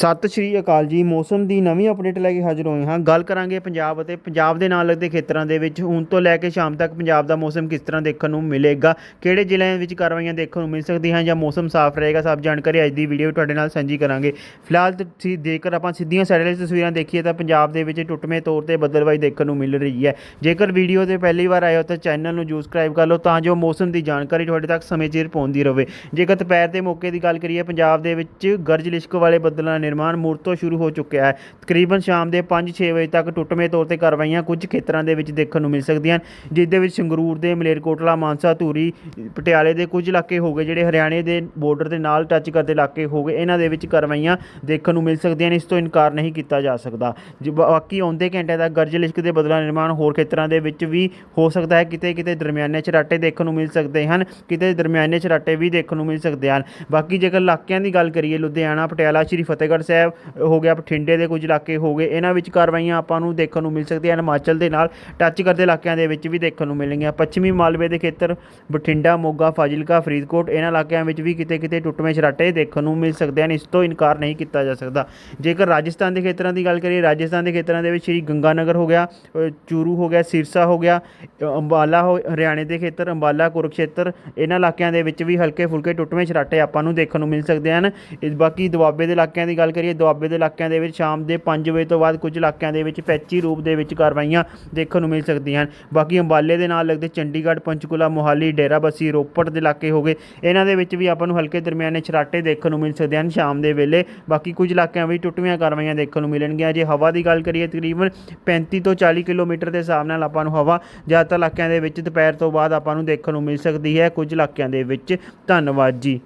ਸਤਿ ਸ਼੍ਰੀ ਅਕਾਲ ਜੀ। ਮੌਸਮ ਦੀ ਨਵੀਂ ਅਪਡੇਟ ਲੈ ਕੇ ਹਾਜ਼ਰ ਹੋਏ ਹਾਂ। ਗੱਲ ਕਰਾਂਗੇ ਪੰਜਾਬ ਅਤੇ ਪੰਜਾਬ ਦੇ ਨਾਲ ਲੱਗਦੇ ਖੇਤਰਾਂ ਦੇ ਵਿੱਚ। ਹੁਣ ਤੋਂ ਲੈ ਕੇ ਸ਼ਾਮ ਤੱਕ ਪੰਜਾਬ ਦਾ ਮੌਸਮ ਕਿਸ ਤਰ੍ਹਾਂ ਦੇਖਣ ਨੂੰ ਮਿਲੇਗਾ? ਕਿਹੜੇ ਜ਼ਿਲ੍ਹਿਆਂ ਵਿੱਚ ਕਾਰਵਾਈਆਂ ਦੇਖਣ ਨੂੰ ਮਿਲ ਸਕਦੀਆਂ ਜਾਂ ਮੌਸਮ ਸਾਫ਼ ਰਹੇਗਾ? ਸਭ ਜਾਣਕਾਰੀ ਅੱਜ ਦੀ ਵੀਡੀਓ ਤੁਹਾਡੇ ਨਾਲ ਸਾਂਝੀ ਕਰਾਂਗੇ। ਫਿਲਹਾਲ ਤੁਸੀਂ ਜੇਕਰ ਆਪਾਂ ਸਿੱਧੀਆਂ ਸੈਟੇਲਾਈਟ ਤਸਵੀਰਾਂ ਦੇਖੀਏ ਤਾਂ ਪੰਜਾਬ ਦੇ ਵਿੱਚ ਟੁੱਟਵੇਂ ਤੌਰ ਤੇ ਬੱਦਲਵਾਈ ਦੇਖਣ ਨੂੰ ਮਿਲ ਰਹੀ ਹੈ। ਜੇਕਰ ਵੀਡੀਓ ਤੇ ਪਹਿਲੀ ਵਾਰ ਆਏ ਹੋ ਤਾਂ ਚੈਨਲ ਨੂੰ ਜੂ ਸਬਸਕ੍ਰਾਈਬ ਕਰ ਲਓ ਤਾਂ ਜੋ ਮੌਸਮ ਦੀ ਜਾਣਕਾਰੀ ਤੁਹਾਡੇ ਤੱਕ ਸਮੇਂ ਸਿਰ ਪਹੁੰਚਦੀ ਰਹੇ। ਜੇਕਰ ਦੁਪਹਿਰ ਦੇ ਮੌਕੇ ਦੀ ਗੱਲ ਕਰੀਏ, ਪੰਜਾਬ ਦੇ ਵਿੱਚ ਗਰਜ ਲਿਸ਼ਕ ਵਾਲੇ ਬੱਦਲਾਂ ਨੇ ਨਿਰਮਾਣ ਮੁੜ ਤੋਂ ਸ਼ੁਰੂ ਹੋ ਚੁੱਕਿਆ ਹੈ। ਤਕਰੀਬਨ ਸ਼ਾਮ ਦੇ 5-6 ਵਜੇ ਤੱਕ ਟੁੱਟਵੇਂ ਤੌਰ ਤੇ ਕਾਰਵਾਈਆਂ ਕੁਝ ਖੇਤਰਾਂ ਦੇ ਵਿੱਚ ਦੇਖਣ ਨੂੰ ਮਿਲ ਸਕਦੀਆਂ ਹਨ, ਜਿਸ ਦੇ ਵਿੱਚ ਸੰਗਰੂਰ ਦੇ ਮਲੇਰਕੋਟਲਾ, ਮਾਨਸਾ, ਧੂਰੀ, ਪਟਿਆਲੇ ਦੇ ਕੁਝ ਇਲਾਕੇ ਹੋ ਗਏ, ਜਿਹੜੇ ਹਰਿਆਣੇ ਦੇ ਬਾਰਡਰ ਦੇ ਨਾਲ ਟੱਚ ਕਰਦੇ ਇਲਾਕੇ ਹੋ ਗਏ। ਇਹਨਾਂ ਦੇ ਵਿੱਚ ਕਾਰਵਾਈਆਂ ਦੇਖਣ ਨੂੰ ਮਿਲ ਸਕਦੀਆਂ ਨੇ ਇਸ ਤੋਂ ਇਨਕਾਰ ਨਹੀਂ ਕੀਤਾ ਜਾ ਸਕਦਾ। ਜੇ, ਬਾਕੀ ਆਉਂਦੇ ਘੰਟੇ ਤੱਕ ਗਰਜ ਲਿਸ਼ਕ ਦੇ ਬਦਲਾ ਨਿਰਮਾਣ ਹੋਰ ਖੇਤਰਾਂ ਦੇ ਵਿੱਚ ਵੀ ਹੋ ਸਕਦਾ ਹੈ। ਕਿਤੇ ਕਿਤੇ ਦਰਮਿਆਨੇ ਚਰਾਟੇ ਦੇਖਣ ਨੂੰ ਮਿਲ ਸਕਦੇ ਹਨ, ਕਿਤੇ ਦਰਮਿਆਨੇ ਚਰਾਟੇ ਵੀ ਦੇਖਣ ਨੂੰ ਮਿਲ ਸਕਦੇ ਹਨ। ਬਾਕੀ ਜੇਕਰ ਇਲਾਕਿਆਂ ਦੀ ਗੱਲ ਕਰੀਏ, ਲੁਧਿਆਣਾ, ਪਟਿਆਲਾ, ਸ਼੍ਰੀ ਫਤਿਹਗੜ੍ਹ ਸਾਹਿਬ ਹੋ ਗਿਆ ਬਠਿੰਡੇ ਦੇ ਕੁਝ ਇਲਾਕੇ ਹੋ ਗਏ, ਇਹਨਾਂ ਵਿੱਚ ਕਾਰਵਾਈਆਂ ਆਪਾਂ ਨੂੰ ਦੇਖਣ ਨੂੰ ਮਿਲ ਸਕਦੀਆਂ ਹਨ ਹਿਮਾਚਲ ਦੇ ਨਾਲ ਟੱਚ ਕਰਦੇ ਇਲਾਕਿਆਂ ਦੇ ਵਿੱਚ ਵੀ ਦੇਖਣ ਨੂੰ ਮਿਲਣਗੀਆਂ। ਪੱਛਮੀ ਮਾਲਵੇ ਦੇ ਖੇਤਰ, ਬਠਿੰਡਾ, ਮੋਗਾ, ਫਾਜ਼ਿਲਕਾ, ਫਰੀਦਕੋਟ, ਇਹਨਾਂ ਇਲਾਕਿਆਂ ਵਿੱਚ ਵੀ ਕਿਤੇ ਕਿਤੇ ਟੁੱਟਵੇਂ ਚਰਾਟੇ ਦੇਖਣ ਨੂੰ ਮਿਲ ਸਕਦੇ ਹਨ, ਇਸ ਤੋਂ ਇਨਕਾਰ ਨਹੀਂ ਕੀਤਾ ਜਾ ਸਕਦਾ। ਜੇਕਰ ਰਾਜਸਥਾਨ ਦੇ ਖੇਤਰਾਂ ਦੀ ਗੱਲ ਕਰੀਏ, ਰਾਜਸਥਾਨ ਦੇ ਖੇਤਰਾਂ ਦੇ ਵਿੱਚ ਸ਼੍ਰੀ ਗੰਗਾਨਗਰ ਹੋ ਗਿਆ ਚੂਰੂ ਹੋ ਗਿਆ, ਸਿਰਸਾ ਹੋ ਗਿਆ ਅੰਬਾਲਾ ਹੋ, ਹਰਿਆਣੇ ਦੇ ਖੇਤਰ, ਅੰਬਾਲਾ, ਕੁਰਕਸ਼ੇਤਰ, ਇਹਨਾਂ ਇਲਾਕਿਆਂ ਦੇ ਵਿੱਚ ਵੀ ਹਲਕੇ ਫੁਲਕੇ ਟੁੱਟਵੇਂ ਚਰਾਟੇ ਆਪਾਂ ਨੂੰ ਦੇਖਣ ਨੂੰ ਮਿਲ ਸਕਦੇ ਹਨ। ਇਸ ਬਾਕੀ ਦੁਆਬੇ ਦੇ ਇਲਾਕਿਆਂ ਦੀ ਗੱਲ ਗੱਲ ਕਰੀਏ ਦੁਆਬੇ ਦੇ ਇਲਾਕਿਆਂ ਦੇ ਵਿੱਚ ਸ਼ਾਮ ਦੇ 5 ਵਜੇ ਤੋਂ ਬਾਅਦ ਕੁਝ ਇਲਾਕਿਆਂ ਦੇ ਵਿੱਚ ਪੈਚੀ ਰੂਪ ਦੇ ਵਿੱਚ ਕਾਰਵਾਈਆਂ ਦੇਖਣ ਨੂੰ ਮਿਲ ਸਕਦੀਆਂ ਹਨ। ਬਾਕੀ ਅੰਬਾਲੇ ਦੇ ਨਾਲ ਲੱਗਦੇ ਚੰਡੀਗੜ੍ਹ, ਪੰਚਕੂਲਾ, ਮੋਹਾਲੀ ਡੇਰਾਬੱਸੀ ਰੋਪੜ ਦੇ ਇਲਾਕੇ ਹੋ ਗਏ। ਇਹਨਾਂ ਦੇ ਵਿੱਚ ਵੀ ਆਪਾਂ ਨੂੰ ਹਲਕੇ ਦਰਮਿਆਨੇ ਛਰਾਟੇ ਦੇਖਣ ਨੂੰ ਮਿਲ ਸਕਦੇ ਹਨ ਸ਼ਾਮ ਦੇ ਵੇਲੇ। ਬਾਕੀ ਕੁਝ ਇਲਾਕਿਆਂ ਵਿੱਚ ਟੁੱਟਵੀਆਂ ਕਾਰਵਾਈਆਂ ਦੇਖਣ ਨੂੰ ਮਿਲਣਗੀਆਂ। ਜੇ ਹਵਾ ਦੀ ਗੱਲ ਕਰੀਏ ਤਕਰੀਬਨ 35 ਤੋਂ 40 ਕਿਲੋਮੀਟਰ ਦੇ ਹਿਸਾਬ ਨਾਲ ਆਪਾਂ ਨੂੰ ਹਵਾ ਜ਼ਿਆਦਾਤਰ ਇਲਾਕਿਆਂ ਦੇ ਵਿੱਚ ਦੁਪਹਿਰ ਤੋਂ ਬਾਅਦ ਆਪਾਂ ਨੂੰ ਦੇਖਣ ਨੂੰ ਮਿਲ ਸਕਦੀ ਹੈ। ਕੁਝ ਇਲਾਕਿਆਂ ਦੇ ਵਿੱਚ। ਧੰਨਵਾਦ ਜੀ।